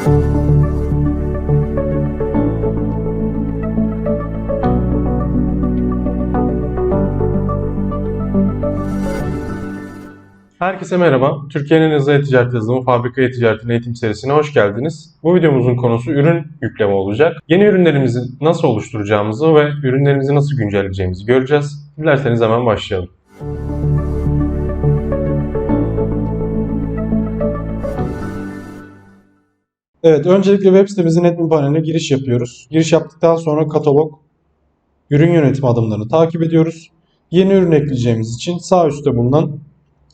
Herkese merhaba. Türkiye'nin hızlı e-ticaret yazılımı Fabrika e-ticaretin eğitim serisine hoş geldiniz. Bu videomuzun konusu ürün yükleme olacak. Yeni ürünlerimizi nasıl oluşturacağımızı ve ürünlerimizi nasıl güncelleyeceğimizi göreceğiz. Dilerseniz hemen başlayalım. Evet, öncelikle web sitemizin admin paneline giriş yapıyoruz. Giriş yaptıktan sonra katalog, ürün yönetimi adımlarını takip ediyoruz. Yeni ürün ekleyeceğimiz için sağ üstte bulunan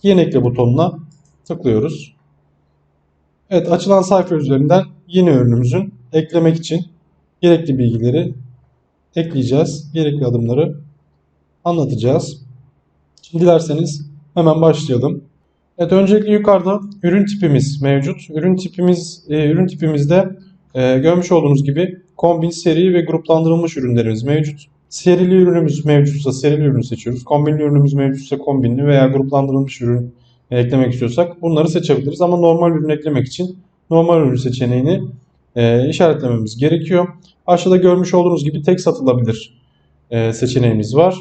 yeni ekle butonuna tıklıyoruz. Evet, açılan sayfa üzerinden yeni ürünümüzün eklemek için gerekli bilgileri ekleyeceğiz. Gerekli adımları anlatacağız. Şimdi dilerseniz hemen başlayalım. Evet öncelikle yukarıda ürün tipimiz mevcut. Ürün tipimiz e, ürün tipimizde e, görmüş olduğunuz gibi kombin, seri ve gruplandırılmış ürünlerimiz mevcut. Serili ürünümüz mevcutsa serili ürünü seçiyoruz. Kombinli ürünümüz mevcutsa kombinli veya gruplandırılmış ürün eklemek istiyorsak bunları seçebiliriz. Ama normal ürün eklemek için normal ürün seçeneğini e, işaretlememiz gerekiyor. Aşağıda görmüş olduğunuz gibi tek satılabilir e, seçeneğimiz var.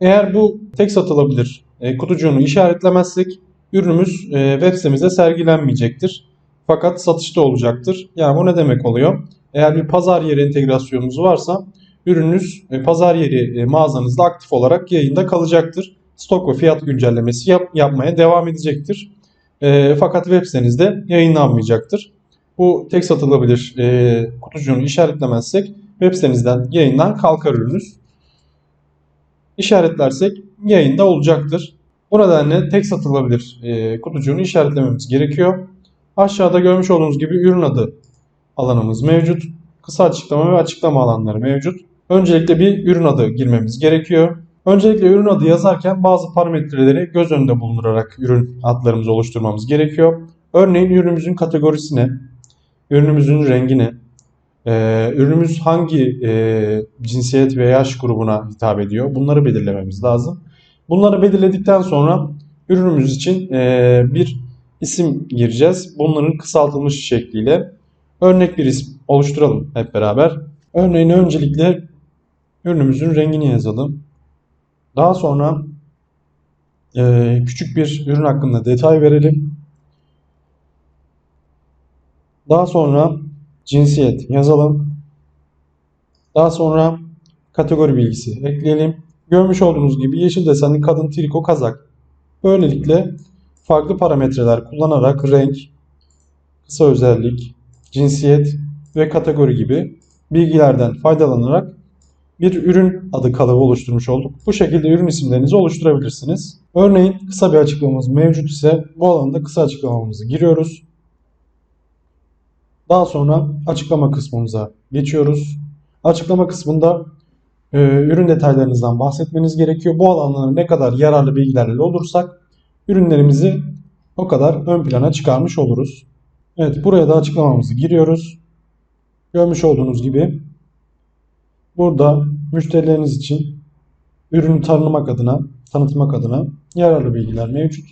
Eğer bu tek satılabilir e, kutucuğunu işaretlemezsek ürünümüz e, web sitemizde sergilenmeyecektir. Fakat satışta olacaktır. Yani bu ne demek oluyor? Eğer bir pazar yeri entegrasyonunuz varsa ürününüz e, pazar yeri e, mağazanızda aktif olarak yayında kalacaktır. Stok ve fiyat güncellemesi yap, yapmaya devam edecektir. E, fakat web sitenizde yayınlanmayacaktır. Bu tek satılabilir e, kutucuğunu işaretlemezsek web sitenizden yayından kalkar ürünüz. İşaretlersek yayında olacaktır. Bu nedenle tek satılabilir e, kutucuğunu işaretlememiz gerekiyor. Aşağıda görmüş olduğunuz gibi ürün adı alanımız mevcut. Kısa açıklama ve açıklama alanları mevcut. Öncelikle bir ürün adı girmemiz gerekiyor. Öncelikle ürün adı yazarken bazı parametreleri göz önünde bulundurarak ürün adlarımızı oluşturmamız gerekiyor. Örneğin ürünümüzün kategorisi ne? Ürünümüzün rengi ne? Ee, ürünümüz hangi e, cinsiyet ve yaş grubuna hitap ediyor? Bunları belirlememiz lazım. Bunları belirledikten sonra ürünümüz için e, bir isim gireceğiz. Bunların kısaltılmış şekliyle örnek bir isim oluşturalım hep beraber. Örneğin öncelikle ürünümüzün rengini yazalım. Daha sonra e, küçük bir ürün hakkında detay verelim. Daha sonra cinsiyet yazalım. Daha sonra kategori bilgisi ekleyelim. Görmüş olduğunuz gibi yeşil desenli kadın triko kazak. Böylelikle farklı parametreler kullanarak renk, kısa özellik, cinsiyet ve kategori gibi bilgilerden faydalanarak bir ürün adı kalıbı oluşturmuş olduk. Bu şekilde ürün isimlerinizi oluşturabilirsiniz. Örneğin kısa bir açıklamamız mevcut ise bu alanda kısa açıklamamızı giriyoruz. Daha sonra açıklama kısmımıza geçiyoruz. Açıklama kısmında e, ürün detaylarınızdan bahsetmeniz gerekiyor. Bu alanlara ne kadar yararlı bilgilerle olursak ürünlerimizi o kadar ön plana çıkarmış oluruz. Evet buraya da açıklamamızı giriyoruz. Görmüş olduğunuz gibi burada müşterileriniz için ürünü tanıtmak adına, tanıtmak adına yararlı bilgiler mevcut.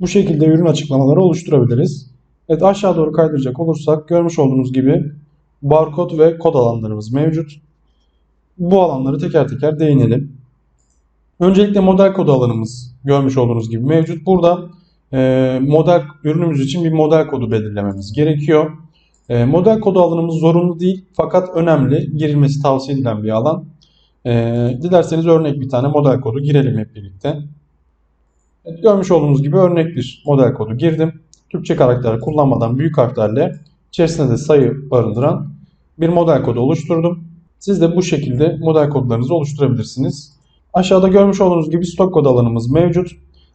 Bu şekilde ürün açıklamaları oluşturabiliriz. Evet aşağı doğru kaydıracak olursak görmüş olduğunuz gibi barkod ve kod alanlarımız mevcut. Bu alanları teker teker değinelim. Öncelikle model kodu alanımız görmüş olduğunuz gibi mevcut. Burada e, model ürünümüz için bir model kodu belirlememiz gerekiyor. E, model kodu alanımız zorunlu değil fakat önemli. Girilmesi tavsiye edilen bir alan. E, dilerseniz örnek bir tane model kodu girelim hep birlikte. Evet, görmüş olduğunuz gibi örnek bir model kodu girdim. Türkçe karakter kullanmadan büyük harflerle içerisinde de sayı barındıran bir model kodu oluşturdum. Siz de bu şekilde model kodlarınızı oluşturabilirsiniz. Aşağıda görmüş olduğunuz gibi stok kod alanımız mevcut.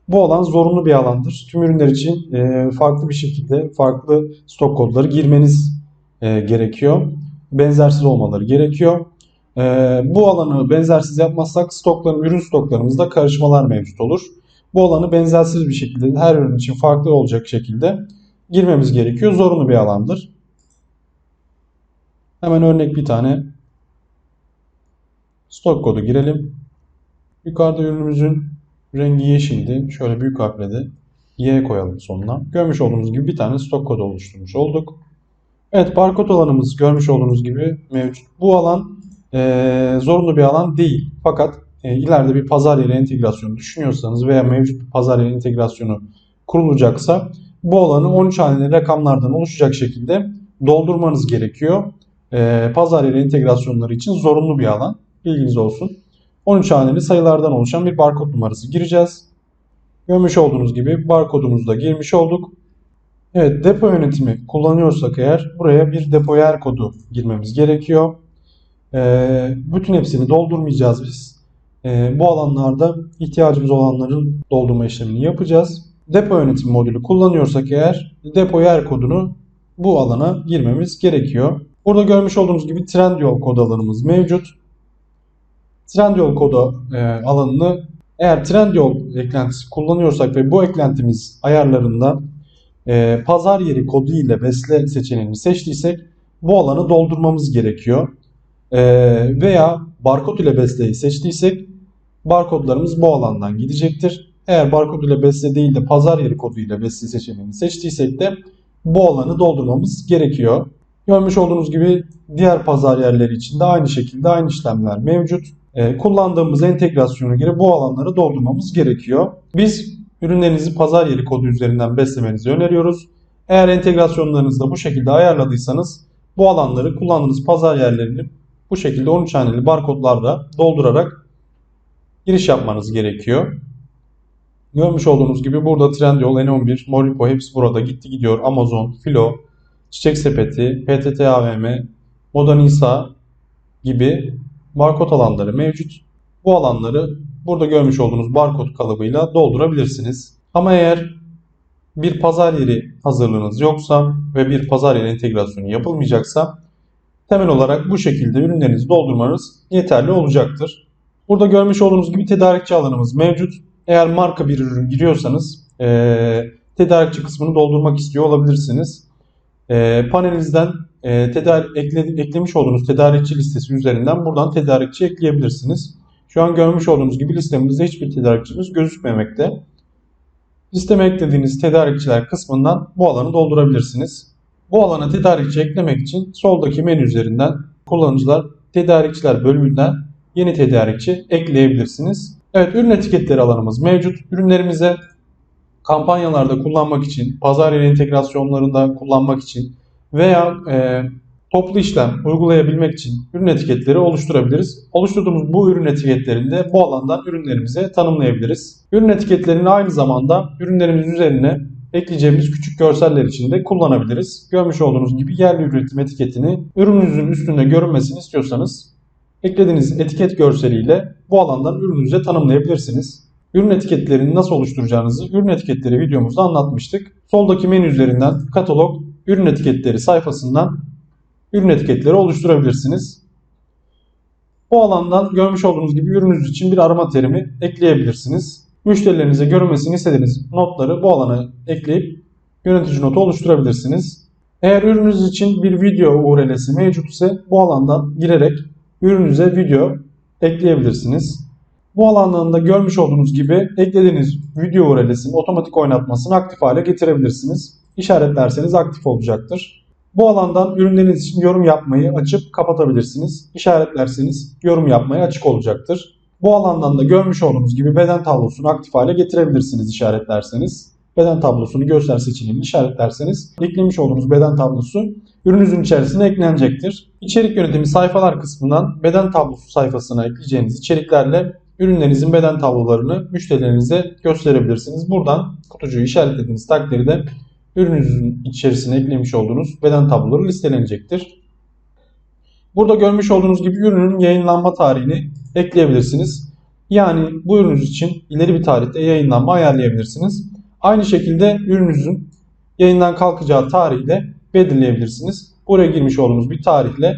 Bu alan zorunlu bir alandır. Tüm ürünler için e, farklı bir şekilde farklı stok kodları girmeniz e, gerekiyor. Benzersiz olmaları gerekiyor. E, bu alanı benzersiz yapmazsak stokların, ürün stoklarımızda karışmalar mevcut olur. Bu alanı benzersiz bir şekilde her ürün için farklı olacak şekilde girmemiz gerekiyor. Zorunlu bir alandır. Hemen örnek bir tane stok kodu girelim. Yukarıda ürünümüzün rengi yeşildi. Şöyle büyük harfle de Y koyalım sonuna. Görmüş olduğunuz gibi bir tane stok kodu oluşturmuş olduk. Evet barkod alanımız görmüş olduğunuz gibi mevcut. Bu alan e, zorunlu bir alan değil. Fakat e, ileride bir pazar yeri entegrasyonu düşünüyorsanız veya mevcut bir pazar yeri entegrasyonu kurulacaksa bu alanı 13 haneli rakamlardan oluşacak şekilde doldurmanız gerekiyor. E, pazar yeri entegrasyonları için zorunlu bir alan. Bilginiz olsun. 13 haneli sayılardan oluşan bir barkod numarası gireceğiz. Görmüş olduğunuz gibi barkodumuzu da girmiş olduk. Evet depo yönetimi kullanıyorsak eğer buraya bir depo yer kodu girmemiz gerekiyor. Ee, bütün hepsini doldurmayacağız biz. Ee, bu alanlarda ihtiyacımız olanların doldurma işlemini yapacağız. Depo yönetim modülü kullanıyorsak eğer depo yer kodunu bu alana girmemiz gerekiyor. Burada görmüş olduğunuz gibi Trendyol kod alanımız mevcut. Trendyol kodu e, alanını eğer Trendyol eklentisi kullanıyorsak ve bu eklentimiz ayarlarında e, pazar yeri kodu ile besle seçeneğini seçtiysek bu alanı doldurmamız gerekiyor. E, veya barkod ile besleyi seçtiysek barkodlarımız bu alandan gidecektir. Eğer barkod ile besle değil de pazar yeri kodu ile besle seçeneğini seçtiysek de bu alanı doldurmamız gerekiyor. Görmüş olduğunuz gibi diğer pazar yerleri için de aynı şekilde aynı işlemler mevcut. E, kullandığımız entegrasyona göre bu alanları doldurmamız gerekiyor. Biz ürünlerinizi pazar yeri kodu üzerinden beslemenizi öneriyoruz. Eğer entegrasyonlarınızda bu şekilde ayarladıysanız bu alanları kullandığınız pazar yerlerini bu şekilde 13 haneli barkodlarla doldurarak giriş yapmanız gerekiyor. Görmüş olduğunuz gibi burada Trendyol, N11, Moripo hepsi burada gitti gidiyor. Amazon, Filo, Çiçek Sepeti, PTT AVM, Moda Nisa gibi barkod alanları mevcut. Bu alanları burada görmüş olduğunuz barkod kalıbıyla doldurabilirsiniz. Ama eğer bir pazar yeri hazırlığınız yoksa ve bir pazar yeri entegrasyonu yapılmayacaksa temel olarak bu şekilde ürünlerinizi doldurmanız yeterli olacaktır. Burada görmüş olduğunuz gibi tedarikçi alanımız mevcut. Eğer marka bir ürün giriyorsanız e, tedarikçi kısmını doldurmak istiyor olabilirsiniz. E, panelinizden e, tedarik, ekle, eklemiş olduğunuz tedarikçi listesi üzerinden buradan tedarikçi ekleyebilirsiniz. Şu an görmüş olduğunuz gibi listemizde hiçbir tedarikçimiz gözükmemekte. Listeme eklediğiniz tedarikçiler kısmından bu alanı doldurabilirsiniz. Bu alana tedarikçi eklemek için soldaki menü üzerinden kullanıcılar tedarikçiler bölümünden yeni tedarikçi ekleyebilirsiniz. Evet ürün etiketleri alanımız mevcut. Ürünlerimize kampanyalarda kullanmak için, pazar yeri entegrasyonlarında kullanmak için veya e, toplu işlem uygulayabilmek için ürün etiketleri oluşturabiliriz. Oluşturduğumuz bu ürün etiketlerini de bu alandan ürünlerimize tanımlayabiliriz. Ürün etiketlerini aynı zamanda ürünlerimiz üzerine ekleyeceğimiz küçük görseller için de kullanabiliriz. Görmüş olduğunuz gibi yerli üretim etiketini ürününüzün üstünde görünmesini istiyorsanız eklediğiniz etiket görseliyle bu alandan ürününüze tanımlayabilirsiniz. Ürün etiketlerini nasıl oluşturacağınızı ürün etiketleri videomuzda anlatmıştık. Soldaki menü üzerinden katalog ürün etiketleri sayfasından ürün etiketleri oluşturabilirsiniz. Bu alandan görmüş olduğunuz gibi ürününüz için bir arama terimi ekleyebilirsiniz. Müşterilerinize görünmesini istediğiniz notları bu alana ekleyip yönetici notu oluşturabilirsiniz. Eğer ürününüz için bir video URL'si mevcut ise bu alandan girerek ürününüze video ekleyebilirsiniz. Bu alandan da görmüş olduğunuz gibi eklediğiniz video URL'sinin otomatik oynatmasını aktif hale getirebilirsiniz. İşaretlerseniz aktif olacaktır. Bu alandan ürünleriniz için yorum yapmayı açıp kapatabilirsiniz. İşaretlerseniz yorum yapmaya açık olacaktır. Bu alandan da görmüş olduğunuz gibi beden tablosunu aktif hale getirebilirsiniz işaretlerseniz. Beden tablosunu göster seçeneğini işaretlerseniz eklemiş olduğunuz beden tablosu ürününüzün içerisine eklenecektir. İçerik yönetimi sayfalar kısmından beden tablosu sayfasına ekleyeceğiniz içeriklerle ürünlerinizin beden tablolarını müşterilerinize gösterebilirsiniz. Buradan kutucuğu işaretlediğiniz takdirde ürününüzün içerisine eklemiş olduğunuz beden tabloları listelenecektir. Burada görmüş olduğunuz gibi ürünün yayınlanma tarihini ekleyebilirsiniz. Yani bu ürününüz için ileri bir tarihte yayınlanma ayarlayabilirsiniz. Aynı şekilde ürününüzün yayından kalkacağı tarihi de belirleyebilirsiniz. Buraya girmiş olduğunuz bir tarihle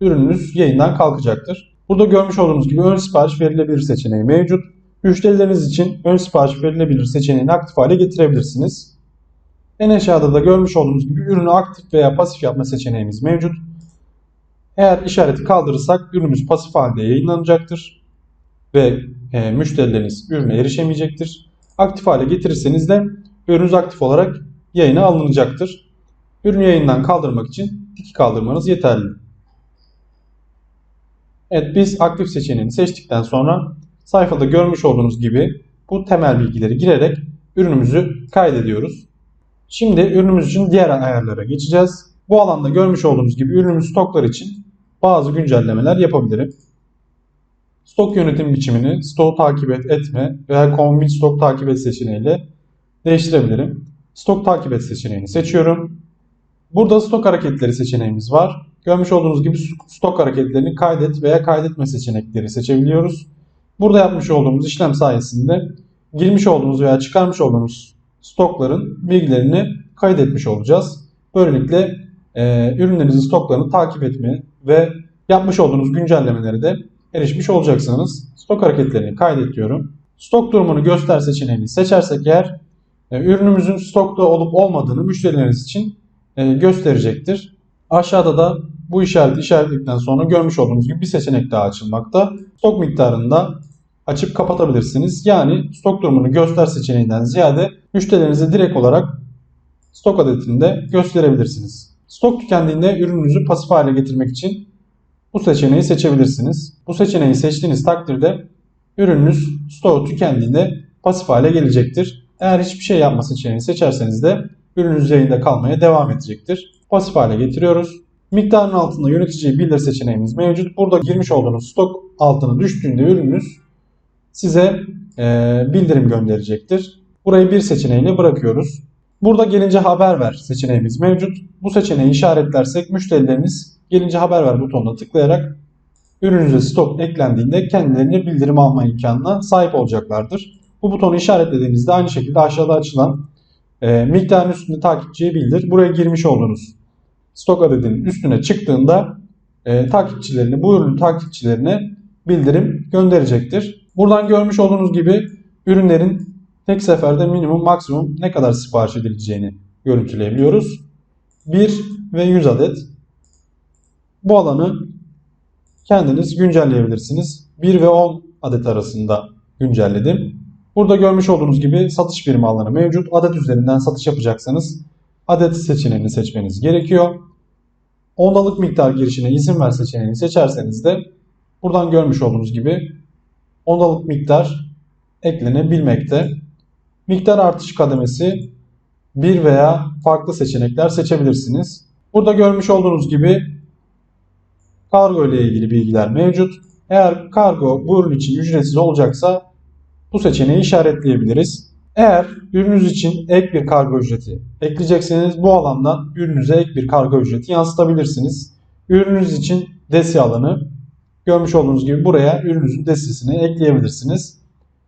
ürününüz yayından kalkacaktır. Burada görmüş olduğunuz gibi ön sipariş verilebilir seçeneği mevcut. Müşterileriniz için ön sipariş verilebilir seçeneğini aktif hale getirebilirsiniz. En aşağıda da görmüş olduğunuz gibi ürünü aktif veya pasif yapma seçeneğimiz mevcut. Eğer işareti kaldırırsak ürünümüz pasif halde yayınlanacaktır ve e, müşterileriniz ürüne erişemeyecektir. Aktif hale getirirseniz de ürününüz aktif olarak yayına alınacaktır. Ürünü yayından kaldırmak için tiki kaldırmanız yeterli. Evet biz aktif seçeneğini seçtikten sonra sayfada görmüş olduğunuz gibi bu temel bilgileri girerek ürünümüzü kaydediyoruz. Şimdi ürünümüz için diğer ayarlara geçeceğiz. Bu alanda görmüş olduğunuz gibi ürünümüz stoklar için bazı güncellemeler yapabilirim. Stok yönetim biçimini stok takip et etme veya kombin stok takip et seçeneğiyle değiştirebilirim. Stok takip et seçeneğini seçiyorum. Burada stok hareketleri seçeneğimiz var. Görmüş olduğunuz gibi stok hareketlerini kaydet veya kaydetme seçenekleri seçebiliyoruz. Burada yapmış olduğumuz işlem sayesinde girmiş olduğumuz veya çıkarmış olduğumuz stokların bilgilerini kaydetmiş olacağız. Böylelikle e, ürünlerinizin stoklarını takip etme ve yapmış olduğunuz güncellemeleri de erişmiş olacaksınız. Stok hareketlerini kaydet diyorum. Stok durumunu göster seçeneğini seçersek eğer e, ürünümüzün stokta olup olmadığını müşterileriniz için e, gösterecektir. Aşağıda da bu işareti işaretledikten sonra görmüş olduğunuz gibi bir seçenek daha açılmakta. Stok miktarını da açıp kapatabilirsiniz. Yani stok durumunu göster seçeneğinden ziyade müşterilerinize direkt olarak stok adetini de gösterebilirsiniz. Stok tükendiğinde ürününüzü pasif hale getirmek için bu seçeneği seçebilirsiniz. Bu seçeneği seçtiğiniz takdirde ürününüz stoğu tükendiğinde pasif hale gelecektir. Eğer hiçbir şey yapma seçeneğini seçerseniz de ürününüz yayında kalmaya devam edecektir. Pasif hale getiriyoruz. Miktarın altında yöneticiyi bildir seçeneğimiz mevcut. Burada girmiş olduğunuz stok altına düştüğünde ürününüz size e, bildirim gönderecektir. Burayı bir seçeneğiyle bırakıyoruz. Burada gelince haber ver seçeneğimiz mevcut. Bu seçeneği işaretlersek müşterilerimiz gelince haber ver butonuna tıklayarak ürününüze stok eklendiğinde kendilerine bildirim alma imkanına sahip olacaklardır. Bu butonu işaretlediğinizde aynı şekilde aşağıda açılan e, miktarın üstünde takipçiye bildir. Buraya girmiş olduğunuz stok adedinin üstüne çıktığında e, takipçilerine, bu ürünün takipçilerine bildirim gönderecektir. Buradan görmüş olduğunuz gibi ürünlerin tek seferde minimum maksimum ne kadar sipariş edileceğini görüntüleyebiliyoruz. 1 ve 100 adet. Bu alanı kendiniz güncelleyebilirsiniz. 1 ve 10 adet arasında güncelledim. Burada görmüş olduğunuz gibi satış birimi alanı mevcut. Adet üzerinden satış yapacaksanız adet seçeneğini seçmeniz gerekiyor. Ondalık miktar girişine izin ver seçeneğini seçerseniz de buradan görmüş olduğunuz gibi ondalık miktar eklenebilmekte. Miktar artış kademesi bir veya farklı seçenekler seçebilirsiniz. Burada görmüş olduğunuz gibi kargo ile ilgili bilgiler mevcut. Eğer kargo bu ürün için ücretsiz olacaksa bu seçeneği işaretleyebiliriz. Eğer ürününüz için ek bir kargo ücreti ekleyecekseniz bu alandan ürününüze ek bir kargo ücreti yansıtabilirsiniz. Ürününüz için desi alanı görmüş olduğunuz gibi buraya ürününüzün desisini ekleyebilirsiniz.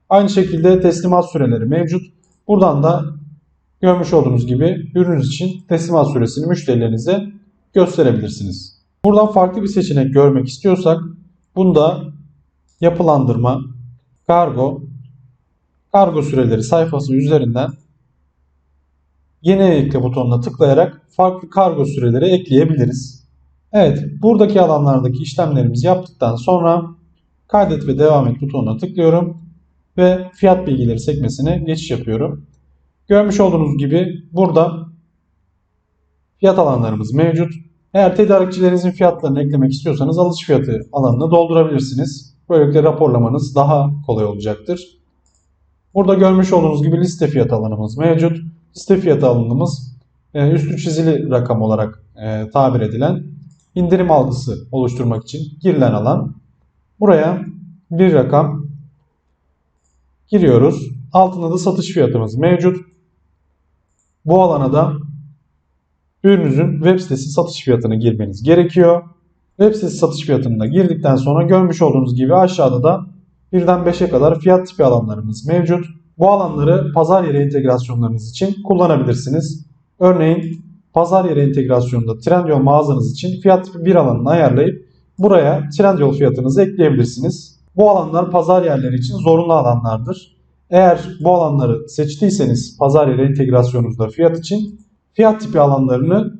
Aynı şekilde teslimat süreleri mevcut. Buradan da görmüş olduğunuz gibi ürününüz için teslimat süresini müşterilerinize gösterebilirsiniz. Buradan farklı bir seçenek görmek istiyorsak bunda yapılandırma, kargo, kargo süreleri sayfası üzerinden yeni ekle butonuna tıklayarak farklı kargo süreleri ekleyebiliriz. Evet, buradaki alanlardaki işlemlerimizi yaptıktan sonra kaydet ve devam et butonuna tıklıyorum ve fiyat bilgileri sekmesine geçiş yapıyorum. Görmüş olduğunuz gibi burada fiyat alanlarımız mevcut. Eğer tedarikçilerinizin fiyatlarını eklemek istiyorsanız alış fiyatı alanını doldurabilirsiniz. Böylelikle raporlamanız daha kolay olacaktır. Burada görmüş olduğunuz gibi liste fiyat alanımız mevcut. Liste fiyatı alanımız e, üstü çizili rakam olarak e, tabir edilen indirim algısı oluşturmak için girilen alan. Buraya bir rakam giriyoruz. Altında da satış fiyatımız mevcut. Bu alana da ürününüzün web sitesi satış fiyatını girmeniz gerekiyor. Web sitesi satış fiyatını da girdikten sonra görmüş olduğunuz gibi aşağıda da birden 5'e kadar fiyat tipi alanlarımız mevcut. Bu alanları pazar yeri entegrasyonlarınız için kullanabilirsiniz. Örneğin pazar yeri entegrasyonunda Trendyol mağazanız için fiyat bir alanını ayarlayıp buraya Trendyol fiyatınızı ekleyebilirsiniz. Bu alanlar pazar yerleri için zorunlu alanlardır. Eğer bu alanları seçtiyseniz pazar yeri entegrasyonunuzda fiyat için fiyat tipi alanlarını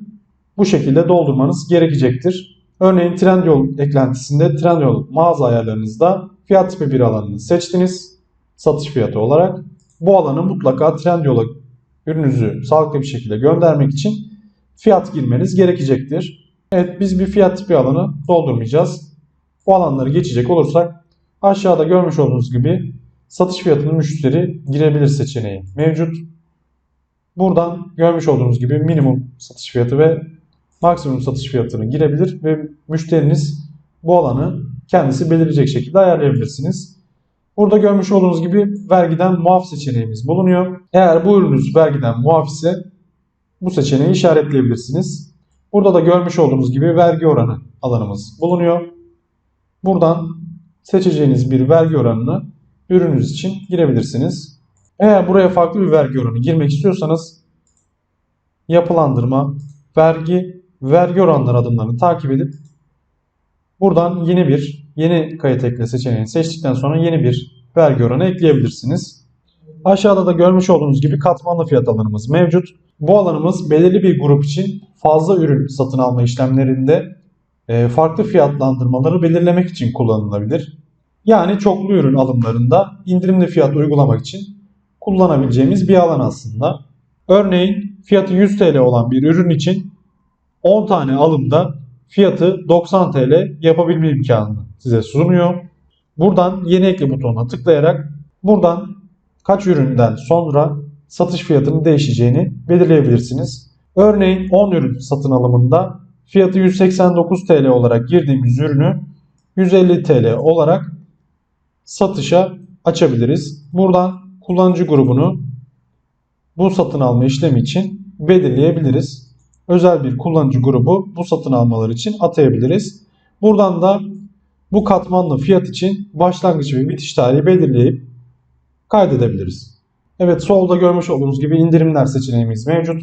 bu şekilde doldurmanız gerekecektir. Örneğin Trendyol eklentisinde Trendyol mağaza ayarlarınızda fiyat tipi bir alanını seçtiniz satış fiyatı olarak. Bu alanı mutlaka Trendyol'a ürününüzü sağlıklı bir şekilde göndermek için fiyat girmeniz gerekecektir. Evet biz bir fiyat tipi alanı doldurmayacağız. Bu alanları geçecek olursak aşağıda görmüş olduğunuz gibi satış fiyatının müşteri girebilir seçeneği mevcut. Buradan görmüş olduğunuz gibi minimum satış fiyatı ve maksimum satış fiyatını girebilir ve müşteriniz bu alanı kendisi belirleyecek şekilde ayarlayabilirsiniz. Burada görmüş olduğunuz gibi vergiden muaf seçeneğimiz bulunuyor. Eğer bu ürününüz vergiden muaf ise bu seçeneği işaretleyebilirsiniz. Burada da görmüş olduğunuz gibi vergi oranı alanımız bulunuyor. Buradan seçeceğiniz bir vergi oranını ürününüz için girebilirsiniz. Eğer buraya farklı bir vergi oranı girmek istiyorsanız yapılandırma, vergi, vergi oranları adımlarını takip edip buradan yeni bir yeni kayıt ekle seçeneğini seçtikten sonra yeni bir vergi oranı ekleyebilirsiniz. Aşağıda da görmüş olduğunuz gibi katmanlı fiyat alanımız mevcut. Bu alanımız belirli bir grup için fazla ürün satın alma işlemlerinde e, farklı fiyatlandırmaları belirlemek için kullanılabilir. Yani çoklu ürün alımlarında indirimli fiyat uygulamak için kullanabileceğimiz bir alan aslında. Örneğin fiyatı 100 TL olan bir ürün için 10 tane alımda fiyatı 90 TL yapabilme imkanını size sunuyor. Buradan yeni ekle butonuna tıklayarak buradan kaç üründen sonra satış fiyatının değişeceğini belirleyebilirsiniz. Örneğin 10 ürün satın alımında fiyatı 189 TL olarak girdiğimiz ürünü 150 TL olarak satışa açabiliriz. Buradan kullanıcı grubunu bu satın alma işlemi için belirleyebiliriz. Özel bir kullanıcı grubu bu satın almalar için atayabiliriz. Buradan da bu katmanlı fiyat için başlangıç ve bitiş tarihi belirleyip kaydedebiliriz. Evet solda görmüş olduğunuz gibi indirimler seçeneğimiz mevcut.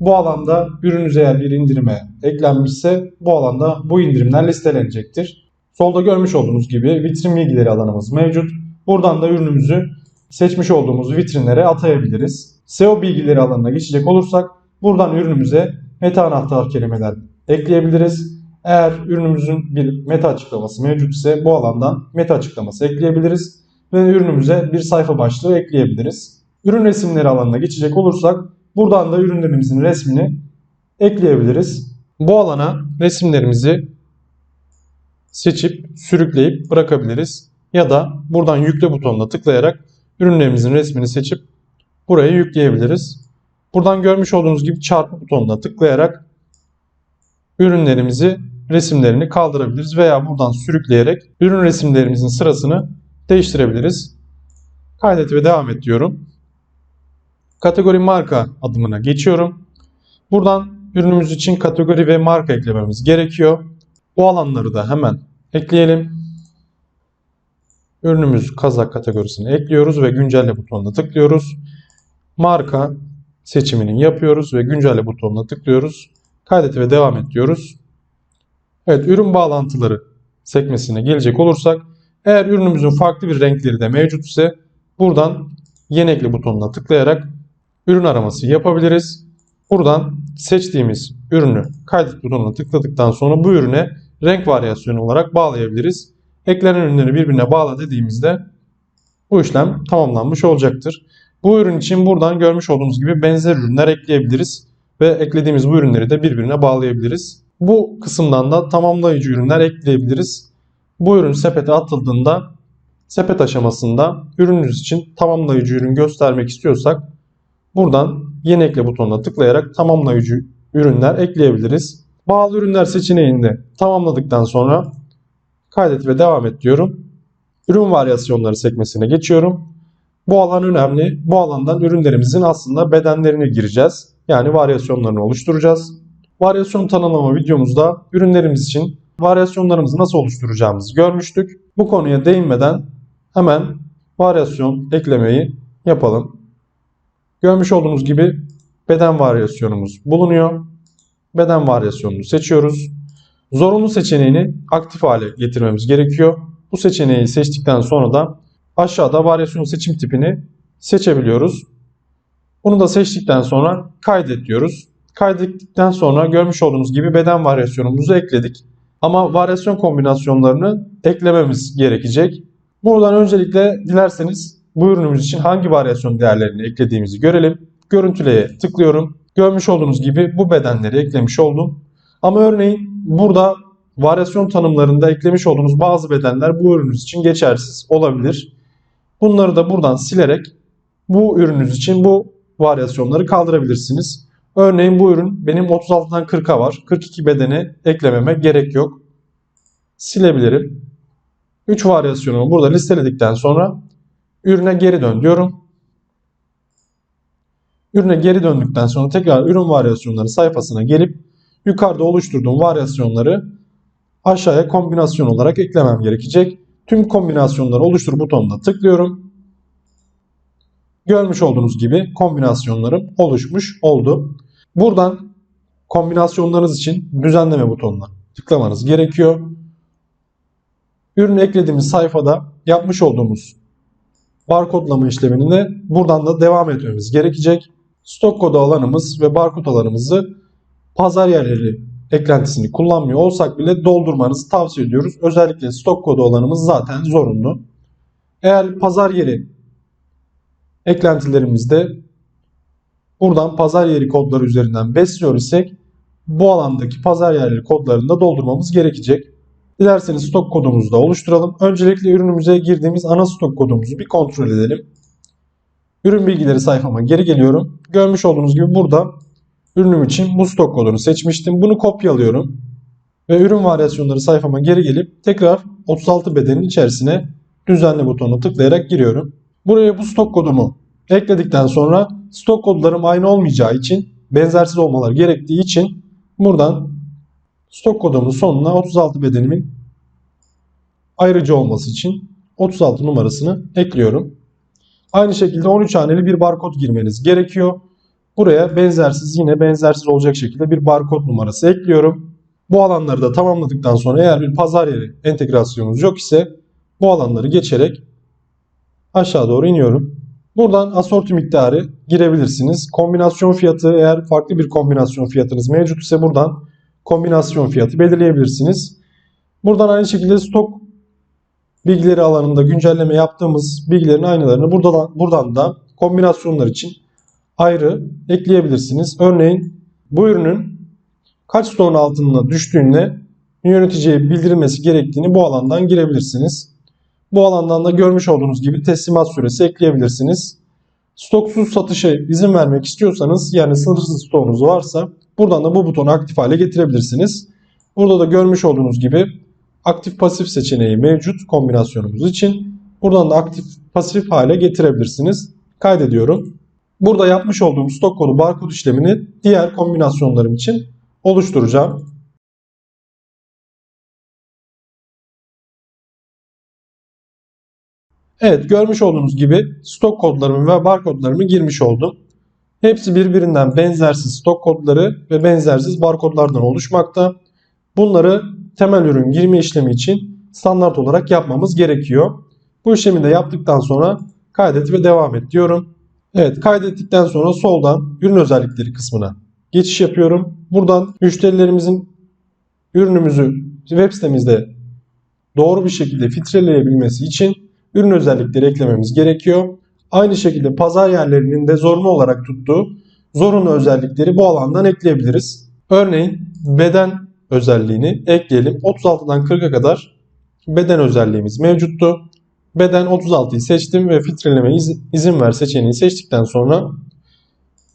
Bu alanda ürününüz eğer bir indirime eklenmişse bu alanda bu indirimler listelenecektir. Solda görmüş olduğunuz gibi vitrin bilgileri alanımız mevcut. Buradan da ürünümüzü seçmiş olduğumuz vitrinlere atayabiliriz. SEO bilgileri alanına geçecek olursak buradan ürünümüze meta anahtar kelimeler ekleyebiliriz. Eğer ürünümüzün bir meta açıklaması mevcut ise bu alandan meta açıklaması ekleyebiliriz ve ürünümüze bir sayfa başlığı ekleyebiliriz. Ürün resimleri alanına geçecek olursak buradan da ürünlerimizin resmini ekleyebiliriz. Bu alana resimlerimizi seçip sürükleyip bırakabiliriz. Ya da buradan yükle butonuna tıklayarak ürünlerimizin resmini seçip buraya yükleyebiliriz. Buradan görmüş olduğunuz gibi çarpı butonuna tıklayarak ürünlerimizi resimlerini kaldırabiliriz veya buradan sürükleyerek ürün resimlerimizin sırasını değiştirebiliriz. Kaydet ve devam et diyorum. Kategori marka adımına geçiyorum. Buradan ürünümüz için kategori ve marka eklememiz gerekiyor. Bu alanları da hemen ekleyelim. Ürünümüz kazak kategorisini ekliyoruz ve güncelle butonuna tıklıyoruz. Marka seçimini yapıyoruz ve güncelle butonuna tıklıyoruz. Kaydet ve devam et diyoruz. Evet ürün bağlantıları sekmesine gelecek olursak eğer ürünümüzün farklı bir renkleri de mevcut ise buradan yeni ekle butonuna tıklayarak ürün araması yapabiliriz. Buradan seçtiğimiz ürünü kaydet butonuna tıkladıktan sonra bu ürüne renk varyasyonu olarak bağlayabiliriz. Eklenen ürünleri birbirine bağla dediğimizde bu işlem tamamlanmış olacaktır. Bu ürün için buradan görmüş olduğunuz gibi benzer ürünler ekleyebiliriz ve eklediğimiz bu ürünleri de birbirine bağlayabiliriz. Bu kısımdan da tamamlayıcı ürünler ekleyebiliriz. Bu ürün sepete atıldığında sepet aşamasında ürününüz için tamamlayıcı ürün göstermek istiyorsak buradan yeni ekle butonuna tıklayarak tamamlayıcı ürünler ekleyebiliriz. Bağlı ürünler seçeneğini de tamamladıktan sonra kaydet ve devam et diyorum. Ürün varyasyonları sekmesine geçiyorum. Bu alan önemli. Bu alandan ürünlerimizin aslında bedenlerini gireceğiz. Yani varyasyonlarını oluşturacağız. Varyasyon tanımlama videomuzda ürünlerimiz için varyasyonlarımızı nasıl oluşturacağımızı görmüştük. Bu konuya değinmeden hemen varyasyon eklemeyi yapalım. Görmüş olduğunuz gibi beden varyasyonumuz bulunuyor. Beden varyasyonunu seçiyoruz. Zorunlu seçeneğini aktif hale getirmemiz gerekiyor. Bu seçeneği seçtikten sonra da aşağıda varyasyon seçim tipini seçebiliyoruz. Bunu da seçtikten sonra kaydet diyoruz. Kaydettikten sonra görmüş olduğunuz gibi beden varyasyonumuzu ekledik. Ama varyasyon kombinasyonlarını eklememiz gerekecek. Buradan öncelikle dilerseniz bu ürünümüz için hangi varyasyon değerlerini eklediğimizi görelim. Görüntüleye tıklıyorum. Görmüş olduğunuz gibi bu bedenleri eklemiş oldum. Ama örneğin burada varyasyon tanımlarında eklemiş olduğunuz bazı bedenler bu ürününüz için geçersiz olabilir. Bunları da buradan silerek bu ürününüz için bu varyasyonları kaldırabilirsiniz. Örneğin bu ürün benim 36'dan 40'a var. 42 bedeni eklememe gerek yok. Silebilirim. 3 varyasyonu burada listeledikten sonra ürüne geri dön diyorum. Ürüne geri döndükten sonra tekrar ürün varyasyonları sayfasına gelip yukarıda oluşturduğum varyasyonları aşağıya kombinasyon olarak eklemem gerekecek. Tüm kombinasyonları oluştur butonuna tıklıyorum. Görmüş olduğunuz gibi kombinasyonlarım oluşmuş oldu. Buradan kombinasyonlarınız için düzenleme butonuna tıklamanız gerekiyor. Ürünü eklediğimiz sayfada yapmış olduğumuz barkodlama işlemini buradan da devam etmemiz gerekecek. Stok kodu alanımız ve barkod alanımızı pazar yerleri eklentisini kullanmıyor olsak bile doldurmanızı tavsiye ediyoruz. Özellikle stok kodu alanımız zaten zorunlu. Eğer pazar yeri eklentilerimizde buradan pazar yeri kodları üzerinden besliyor isek bu alandaki pazar yerleri kodlarını da doldurmamız gerekecek. Dilerseniz stok kodumuzu da oluşturalım. Öncelikle ürünümüze girdiğimiz ana stok kodumuzu bir kontrol edelim. Ürün bilgileri sayfama geri geliyorum. Görmüş olduğunuz gibi burada ürünüm için bu stok kodunu seçmiştim. Bunu kopyalıyorum. Ve ürün varyasyonları sayfama geri gelip tekrar 36 bedenin içerisine düzenle butonuna tıklayarak giriyorum. Buraya bu stok kodumu ekledikten sonra stok kodlarım aynı olmayacağı için benzersiz olmaları gerektiği için buradan stok kodumun sonuna 36 bedenimin ayrıcı olması için 36 numarasını ekliyorum. Aynı şekilde 13 haneli bir barkod girmeniz gerekiyor. Buraya benzersiz yine benzersiz olacak şekilde bir barkod numarası ekliyorum. Bu alanları da tamamladıktan sonra eğer bir pazar yeri entegrasyonunuz yok ise bu alanları geçerek aşağı doğru iniyorum. Buradan asorti miktarı girebilirsiniz. Kombinasyon fiyatı eğer farklı bir kombinasyon fiyatınız mevcut ise buradan kombinasyon fiyatı belirleyebilirsiniz. Buradan aynı şekilde stok bilgileri alanında güncelleme yaptığımız bilgilerin aynılarını buradan, buradan da kombinasyonlar için ayrı ekleyebilirsiniz. Örneğin bu ürünün kaç stoğun altına düştüğünde yöneticiye bildirilmesi gerektiğini bu alandan girebilirsiniz. Bu alandan da görmüş olduğunuz gibi teslimat süresi ekleyebilirsiniz. Stoksuz satışa izin vermek istiyorsanız yani sınırsız stoğunuz varsa buradan da bu butonu aktif hale getirebilirsiniz. Burada da görmüş olduğunuz gibi aktif pasif seçeneği mevcut kombinasyonumuz için. Buradan da aktif pasif hale getirebilirsiniz. Kaydediyorum. Burada yapmış olduğum stok kodu barkod işlemini diğer kombinasyonlarım için oluşturacağım. Evet görmüş olduğunuz gibi stok kodlarımı ve barkodlarımı girmiş oldum. Hepsi birbirinden benzersiz stok kodları ve benzersiz barkodlardan oluşmakta. Bunları temel ürün girme işlemi için standart olarak yapmamız gerekiyor. Bu işlemi de yaptıktan sonra kaydet ve devam et diyorum. Evet kaydettikten sonra soldan ürün özellikleri kısmına geçiş yapıyorum. Buradan müşterilerimizin ürünümüzü web sitemizde doğru bir şekilde filtreleyebilmesi için ürün özellikleri eklememiz gerekiyor. Aynı şekilde pazar yerlerinin de zorunlu olarak tuttuğu zorunlu özellikleri bu alandan ekleyebiliriz. Örneğin beden özelliğini ekleyelim. 36'dan 40'a kadar beden özelliğimiz mevcuttu. Beden 36'yı seçtim ve filtreleme iz- izin ver seçeneğini seçtikten sonra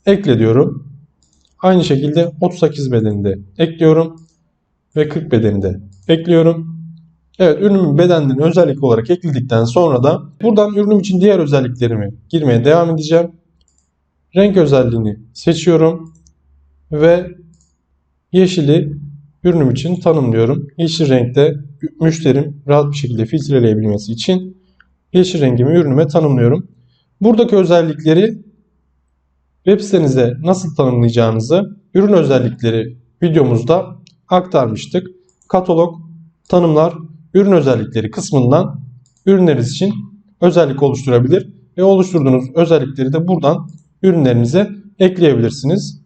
ekle diyorum. Aynı şekilde 38 bedeni de ekliyorum ve 40 bedeni de ekliyorum. Evet ürünümün bedenlerini özellik olarak ekledikten sonra da buradan ürünüm için diğer özelliklerimi girmeye devam edeceğim. Renk özelliğini seçiyorum ve yeşili ürünüm için tanımlıyorum. Yeşil renkte müşterim rahat bir şekilde filtreleyebilmesi için yeşil rengimi ürünüme tanımlıyorum. Buradaki özellikleri web sitenizde nasıl tanımlayacağınızı ürün özellikleri videomuzda aktarmıştık. Katalog, tanımlar, ürün özellikleri kısmından ürünleriniz için özellik oluşturabilir ve oluşturduğunuz özellikleri de buradan ürünlerinize ekleyebilirsiniz.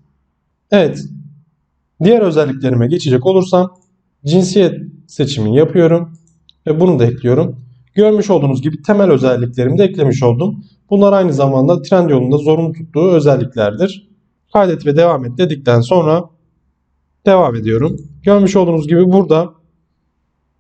Evet, diğer özelliklerime geçecek olursam cinsiyet seçimi yapıyorum ve bunu da ekliyorum. Görmüş olduğunuz gibi temel özelliklerimi de eklemiş oldum. Bunlar aynı zamanda Trendyol'un da zorunlu tuttuğu özelliklerdir. kaydet ve devam et dedikten sonra devam ediyorum. Görmüş olduğunuz gibi burada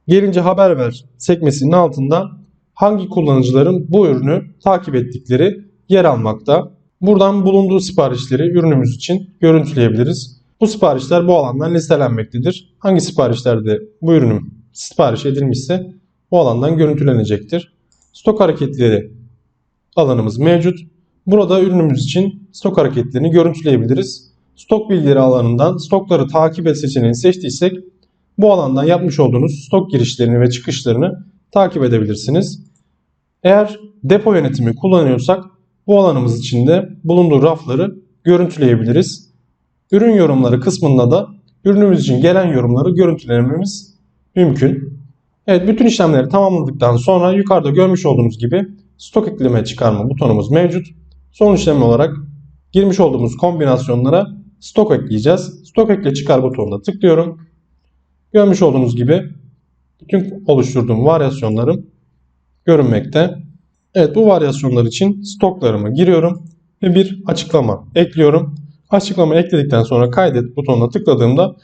gelince haber ver sekmesinin altında hangi kullanıcıların bu ürünü takip ettikleri yer almakta. Buradan bulunduğu siparişleri ürünümüz için görüntüleyebiliriz. Bu siparişler bu alandan listelenmektedir. Hangi siparişlerde bu ürünün sipariş edilmişse bu alandan görüntülenecektir. Stok hareketleri alanımız mevcut. Burada ürünümüz için stok hareketlerini görüntüleyebiliriz. Stok bilgileri alanından stokları takip et seçeneğini seçtiysek bu alandan yapmış olduğunuz stok girişlerini ve çıkışlarını takip edebilirsiniz. Eğer depo yönetimi kullanıyorsak bu alanımız içinde bulunduğu rafları görüntüleyebiliriz. Ürün yorumları kısmında da ürünümüz için gelen yorumları görüntülememiz mümkün. Evet bütün işlemleri tamamladıktan sonra yukarıda görmüş olduğunuz gibi stok ekleme çıkarma butonumuz mevcut. Son işlem olarak girmiş olduğumuz kombinasyonlara stok ekleyeceğiz. Stok ekle çıkar butonuna tıklıyorum. Görmüş olduğunuz gibi bütün oluşturduğum varyasyonlarım görünmekte. Evet bu varyasyonlar için stoklarımı giriyorum ve bir açıklama ekliyorum. Açıklama ekledikten sonra kaydet butonuna tıkladığımda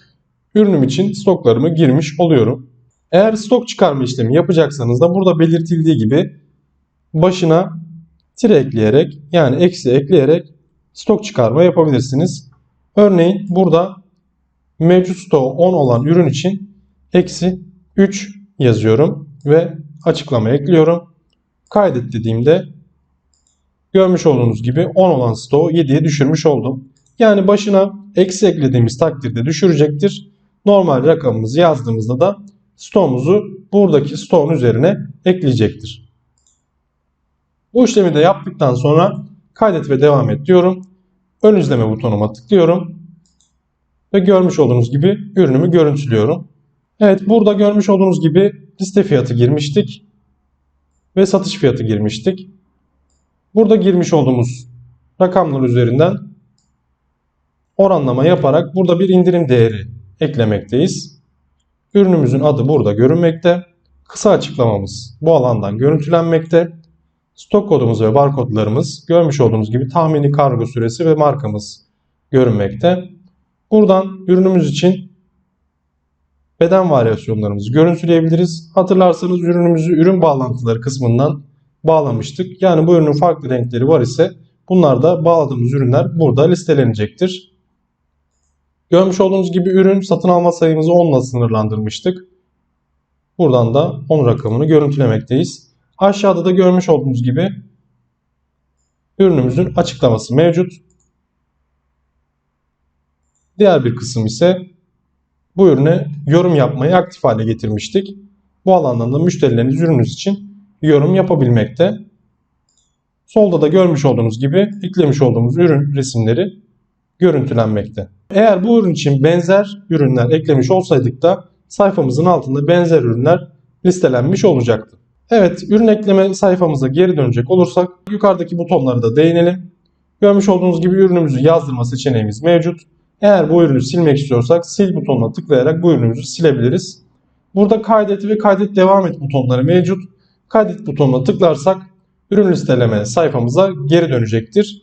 ürünüm için stoklarımı girmiş oluyorum. Eğer stok çıkarma işlemi yapacaksanız da burada belirtildiği gibi başına tire ekleyerek yani eksi ekleyerek stok çıkarma yapabilirsiniz. Örneğin burada mevcut stoğu 10 olan ürün için eksi 3 yazıyorum ve açıklama ekliyorum. Kaydet dediğimde görmüş olduğunuz gibi 10 olan stoğu 7'ye düşürmüş oldum. Yani başına eksi eklediğimiz takdirde düşürecektir. Normal rakamımızı yazdığımızda da stoğumuzu buradaki stoğun üzerine ekleyecektir. Bu işlemi de yaptıktan sonra kaydet ve devam et diyorum. Ön izleme butonuma tıklıyorum. Ve görmüş olduğunuz gibi ürünümü görüntülüyorum. Evet burada görmüş olduğunuz gibi liste fiyatı girmiştik. Ve satış fiyatı girmiştik. Burada girmiş olduğumuz rakamlar üzerinden oranlama yaparak burada bir indirim değeri eklemekteyiz. Ürünümüzün adı burada görünmekte. Kısa açıklamamız bu alandan görüntülenmekte. Stok kodumuz ve barkodlarımız görmüş olduğunuz gibi tahmini kargo süresi ve markamız görünmekte. Buradan ürünümüz için beden varyasyonlarımızı görüntüleyebiliriz. Hatırlarsanız ürünümüzü ürün bağlantıları kısmından bağlamıştık. Yani bu ürünün farklı renkleri var ise bunlar da bağladığımız ürünler burada listelenecektir. Görmüş olduğunuz gibi ürün satın alma sayımızı 10 ile sınırlandırmıştık. Buradan da 10 rakamını görüntülemekteyiz. Aşağıda da görmüş olduğunuz gibi ürünümüzün açıklaması mevcut. Diğer bir kısım ise bu ürüne yorum yapmayı aktif hale getirmiştik. Bu alandan da müşterileriniz ürününüz için yorum yapabilmekte. Solda da görmüş olduğunuz gibi eklemiş olduğumuz ürün resimleri görüntülenmekte. Eğer bu ürün için benzer ürünler eklemiş olsaydık da sayfamızın altında benzer ürünler listelenmiş olacaktı. Evet, ürün ekleme sayfamıza geri dönecek olursak yukarıdaki butonlara da değinelim. Görmüş olduğunuz gibi ürünümüzü yazdırma seçeneğimiz mevcut. Eğer bu ürünü silmek istiyorsak sil butonuna tıklayarak bu ürünümüzü silebiliriz. Burada kaydet ve kaydet devam et butonları mevcut. Kaydet butonuna tıklarsak ürün listeleme sayfamıza geri dönecektir.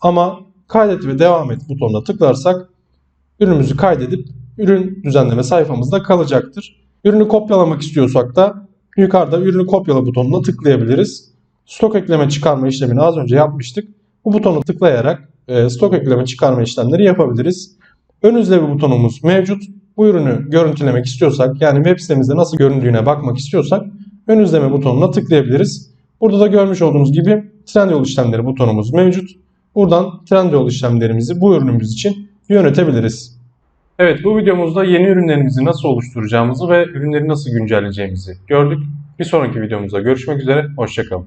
Ama kaydet ve devam et butonuna tıklarsak ürünümüzü kaydedip ürün düzenleme sayfamızda kalacaktır. Ürünü kopyalamak istiyorsak da yukarıda ürünü kopyala butonuna tıklayabiliriz. Stok ekleme çıkarma işlemini az önce yapmıştık. Bu butonu tıklayarak e, stok ekleme çıkarma işlemleri yapabiliriz. Ön izleme butonumuz mevcut. Bu ürünü görüntülemek istiyorsak yani web sitemizde nasıl göründüğüne bakmak istiyorsak ön izleme butonuna tıklayabiliriz. Burada da görmüş olduğunuz gibi Trendyol işlemleri butonumuz mevcut. Buradan Trendyol işlemlerimizi bu ürünümüz için yönetebiliriz. Evet bu videomuzda yeni ürünlerimizi nasıl oluşturacağımızı ve ürünleri nasıl güncelleyeceğimizi gördük. Bir sonraki videomuzda görüşmek üzere. Hoşçakalın.